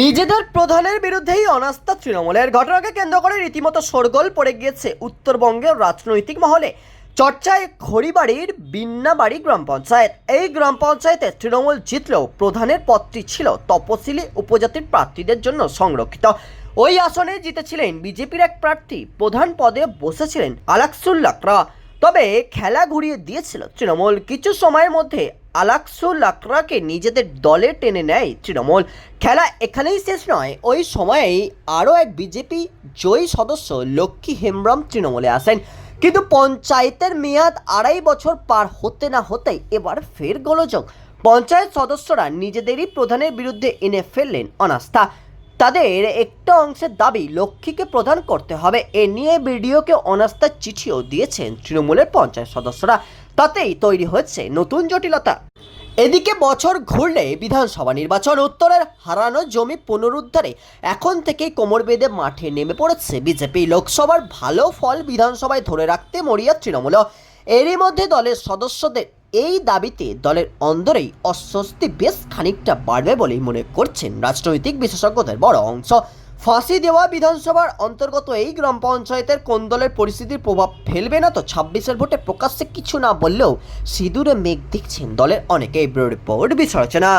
নিজেদের প্রধানের বিরুদ্ধেই অনাস্থা তৃণমূলের ঘটনাকে কেন্দ্র করে রীতিমতো শোরগোল পড়ে গিয়েছে উত্তরবঙ্গের রাজনৈতিক মহলে। চর্চায় খড়িবাড়ির বিন্নাবাড়ি গ্রাম পঞ্চায়েত। এই গ্রাম পঞ্চায়েতে তৃণমূল জিতলেও প্রধানের পদটি ছিল তপশিলি উপজাতির প্রার্থীদের জন্য সংরক্ষিত। ওই আসনে জিতেছিলেন বিজেপির এক প্রার্থী। প্রধান পদে বসেছিলেন আলাকসুল্লাকরা। তবে খেলা ঘুরিয়ে দিয়েছিল তৃণমূল। কিছু সময়ের মধ্যে আলাকসুল লাকড়াকে নিজেদের দলে টেনে নেয় তৃণমূল। খেলা এখানেই শেষ নয়, ওই সময়েই আরও এক বিজেপি জয়ী সদস্য লক্ষ্মী হেমব্রম তৃণমূলে আসেন। কিন্তু পঞ্চায়েতের মেয়াদ আড়াই বছর পার হতে না হতেই এবার ফের গোলযোগ। পঞ্চায়েত সদস্যরা নিজেদেরই প্রধানের বিরুদ্ধে এনে ফেললেন অনাস্থা। তাদের একটা অংশের দাবি লক্ষ্মীকে প্রদান করতে হবে। এ নিয়ে বিডিওকে অনাস্থার চিঠিও দিয়েছেন তৃণমূলের পঞ্চায়েত সদস্যরা। তাতেই তৈরি হচ্ছে নতুন জটিলতা। এদিকে বছর ঘুরলে বিধানসভা নির্বাচন উত্তরের হারানো জমি পুনরুদ্ধারে এখন থেকেই কোমর বেঁধে মাঠে নেমে পড়েছে বিজেপি। লোকসভার ভালো ফল বিধানসভায় ধরে রাখতে মরিয়া তৃণমূল এরই মধ্যে দলের সদস্যদের এই দাবিতে দলের অন্দরেই অস্বস্তি বেশ খানিকটা বাড়বে বলেই মনে করছেন রাজনৈতিক বিশেষজ্ঞদের বড় অংশ। ফাঁসি দেওয়া বিধানসভার অন্তর্গত এই গ্রাম পঞ্চায়েতের কোন দলের পরিস্থিতির প্রভাব ফেলবে না তো ছাব্বিশের ভোটে প্রকাশ্যে কিছু না বললেও সিঁদুরে মেঘ দেখছেন দলের অনেকেই। রিপোর্ট, বিশ্বরচনা।